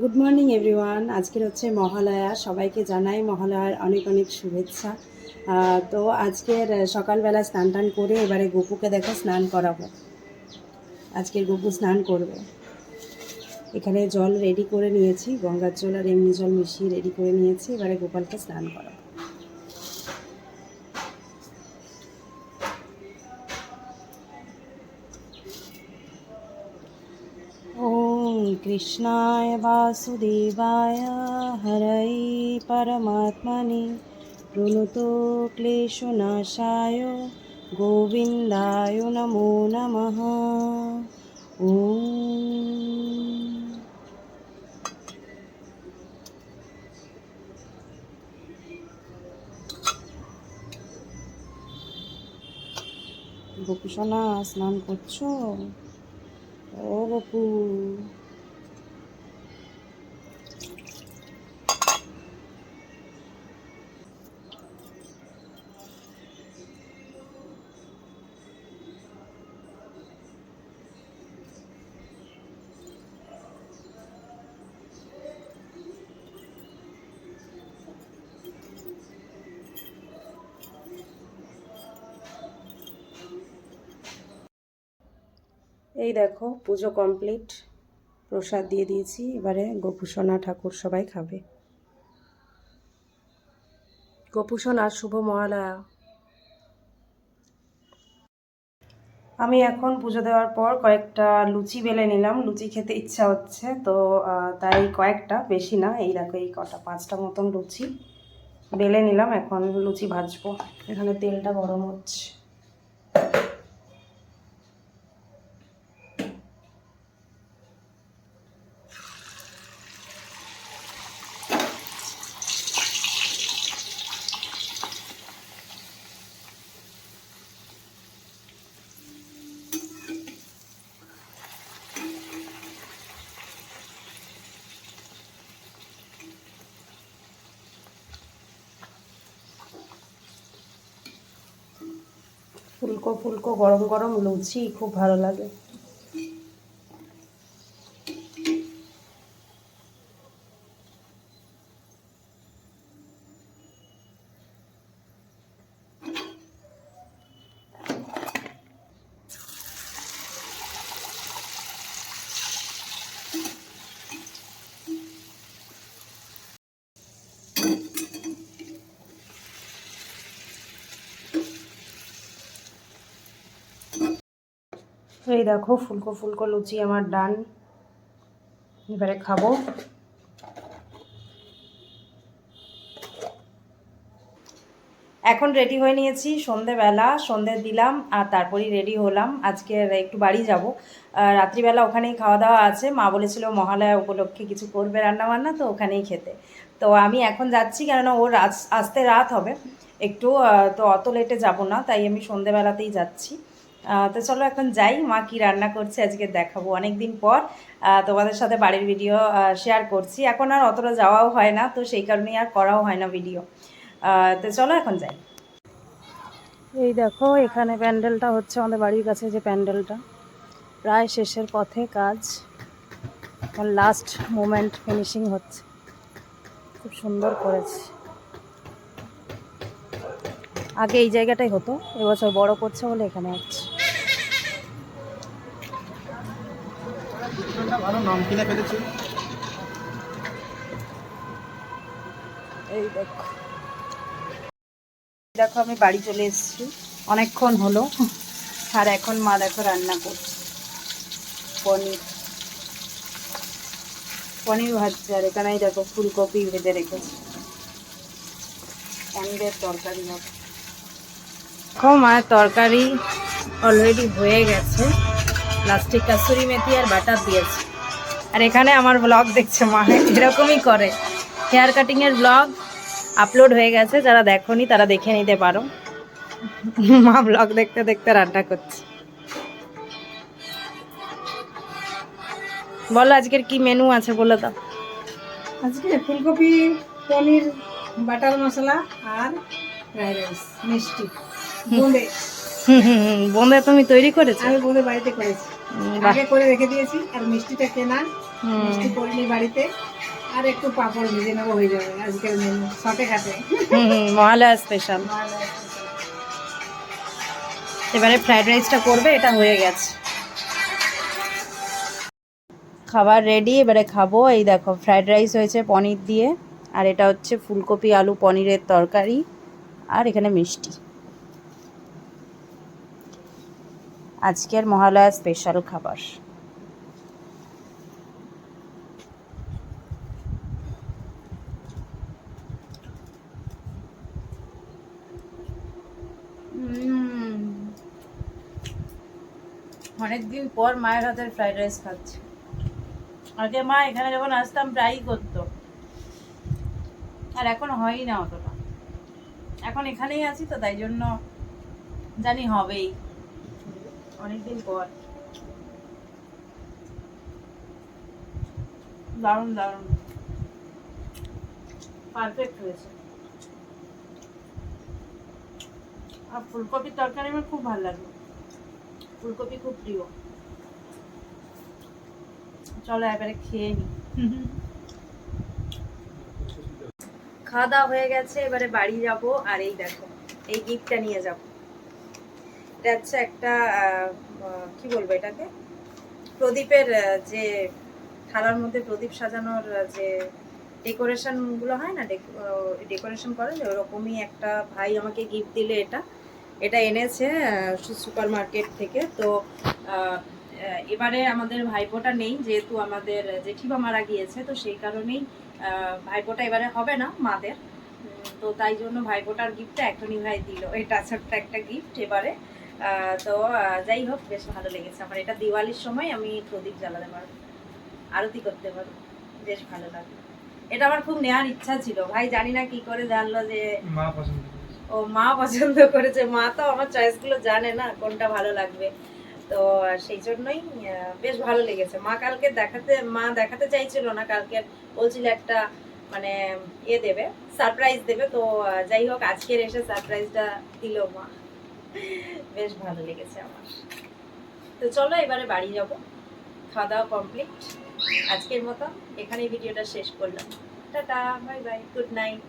Good morning everyone আজকের হচ্ছে মহালয়া। সবাইকে জানাই মহালয়ার অনেক অনেক শুভেচ্ছা। তো আজকের সকালবেলা স্নান টান করে এবারে গপুকে দেখো স্নান করাবো। আজকের গপু স্নান করবে। এখানে জল রেডি করে নিয়েছি, গঙ্গার জল আর এমনি জল মিশিয়ে রেডি করে নিয়েছি, এবারে গোপালকে স্নান করাবো। ॐ कृष्णाय वासुदेवाय हरै परमात्मने प्रणुतो क्लेशनाशाय गोविन्दाय नमो नमः ॐ গোপুসোনা স্নান করছো ও গপু এই দেখো, পুজো কমপ্লিট প্রসাদ দিয়ে দিয়েছি, এবারে গোপুসোনা ঠাকুর সবাই খাবে। গোপুসোনা শুভ মহালয়া। আমি এখন পুজো দেওয়ার পর কয়েকটা লুচি বেলে নিলাম। লুচি খেতে ইচ্ছা হচ্ছে, তো তাই কয়েকটা, বেশি না, এই দেখো, এই কটা, পাঁচটা মতন লুচি বেলে নিলাম। এখন লুচি ভাজবো। এখানে তেলটা গরম হচ্ছে। ফুলকো ফুলকো গরম গরম লুচি খুব ভালো লাগে এই দেখো ফুলকো ফুলকো লুচি আমার ডান। এবারে খাব। এখন রেডি হয়ে নিয়েছি সন্ধেবেলা, সন্ধে দিলাম আর তারপরেই রেডি হলাম। আজকে একটু বাড়ি যাব। রাত্রিবেলা ওখানেই খাওয়া দাওয়া আছে। মা বলেছিল মহালয়া উপলক্ষে কিছু করবে রান্না বান্না তো ওখানেই খেতে। তো আমি এখন যাচ্ছি, কেননা ওর আস- আসতে রাত হবে। একটু তো অত লেটে যাব না, তাই আমি সন্ধেবেলাতেই যাচ্ছি। তো চলো এখন যাই। মা কি রান্না করছে আজকে দেখাবো। অনেক দিন পর তোমাদের সাথে বাড়ির ভিডিও শেয়ার করছি। এখন আর অতটা যাওয়াও হয় না, তো সেই কারণেই আর করাও হয় না ভিডিও তো চলো এখন যাই। এই দেখো, এখানে প্যান্ডেলটা হচ্ছে আমাদের বাড়ির কাছে যে প্যান্ডেলটা। প্রায় শেষের পথে কাজ। এখন লাস্ট মোমেন্ট ফিনিশিং হচ্ছে। খুব সুন্দর করেছে। আগে এই জায়গাটাই হতো, এবছর বড় করছে বলে এখানে হচ্ছে নাম কিনে এই দেখো। দেখো, আমি বাড়ি চলে এসেছি। অনেকক্ষণ হলো, আর এখন মা দেখো রান্না করছে। পনির। পনির ভাজছে, আর এখানেই দেখো ফুলকপি ভেজে রেখেছি। পনিরের তরকারি হবে। দেখো, মায়ের তরকারি অলরেডি হয়ে গেছে। প্লাস্টিক কাসুরি মেথি আর বাটার দিয়েছে। আর এখানে আমার ব্লগ দেখছে মা এরকমই করে। হেয়ার কাটিংয়ের ব্লগ আপলোড হয়ে গেছে যারা দেখোনি তারা দেখে নিতে পারো। মা ব্লগ দেখতে দেখতে রান্না করছে। বলো আজকের কি মেনু আছে বলে দাও। আজকে ফুলকপি পনির বাটার মশলা আর ফ্রাইড রাইস মিষ্টি। বোঁদে। হুম হুম হুম, বোঁদে তুমি তৈরি করেছ? আমি বোঁদে বাড়িতে করেছি। আগে করে রেখে দিয়েছি আর মিষ্টিটা কেনা মিষ্টি বাড়িতে আর একটু পাঁপড় ভেজে নেব হয়ে যাবে আজকের মেনু হুম, মহালয়া স্পেশাল এবারে ফ্রাইড রাইসটা করবে এটা হয়ে গেছে। খাবার রেডি এবারে খাব এই দেখো ফ্রাইড রাইস হয়েছে পনির দিয়ে আর এটা হচ্ছে ফুলকপি আলু পনিরের তরকারি আর এখানে মিষ্টি। আজকের মহালয়া স্পেশাল খাবার। অনেকদিন পর মায়ের হাতের ফ্রাইড রাইস খাচ্ছি। আগে মা এখানে যখন আসতাম প্রায়ই করতো। আর এখন হয়ই না অতটা। এখন এখানেই আছি তো, তাই জন্য জানি হবেই। অনেকদিন পর। দারুণ দারুণ। পারফেক্ট হয়েছে। আর ফুলকপির তরকারি আমার খুব ভালো লাগে। ফুলকপি খুব প্রিয়। চলো এবারে খেয়ে নি। খাওয়া দাওয়া হয়ে গেছে, এবারে বাড়ি যাব, আর এই দেখো, এই গিফটটা নিয়ে যাব। এটা হচ্ছে একটা কি বলব এটাকে? প্রদীপের যে থালার মধ্যে প্রদীপ সাজানোর যে ডেকোরেশনগুলো হয় না ডেকোরেশন করে ওরকমই একটা ভাই আমাকে গিফট দিলে এটা। এটা এনেছে সুপার মার্কেট থেকে। তো এবারে আমাদের ভাইপোটা নেই, যেহেতু আমাদের জেঠিমা মারা গিয়েছে, তো সেই কারণেই ভাইপোটা এবারে হবে না, মাদের। তো তাই জন্য ভাইপোটার গিফটটা এখনই ভাই দিল। এটা ছোট্ট একটা গিফট এবারে। তো যাই হোক বেশ ভালো লেগেছে আমার। এটা দিওয়ালির সময় আমি প্রদীপ জ্বালাতে পারব আরতি করতে পারব। বেশ ভালো লাগে এটা আমার খুব নেওয়ার ইচ্ছা ছিল। ভাই জানি না কি করে জানলো যে মা পছন্দ ও মা পছন্দ করেছে। মা তো আমার চয়েসগুলো জানে না কোনটা ভালো লাগবে। তো সেই জন্যই বেশ ভালো লেগেছে। মা কালকে দেখাতে মা দেখাতে চাইছিল না কালকে বলছিল একটা মানে ইয়ে দেবে সারপ্রাইজ দেবে। তো যাই হোক আজকের এসে সারপ্রাইজটা দিল মা। বেশ ভালো লেগেছে আমার। তো চলো এবারে বাড়ি যাব খাওয়া দাওয়া কমপ্লিট আজকের মতো এখানেই ভিডিওটা শেষ করলাম। Tata bye bye good night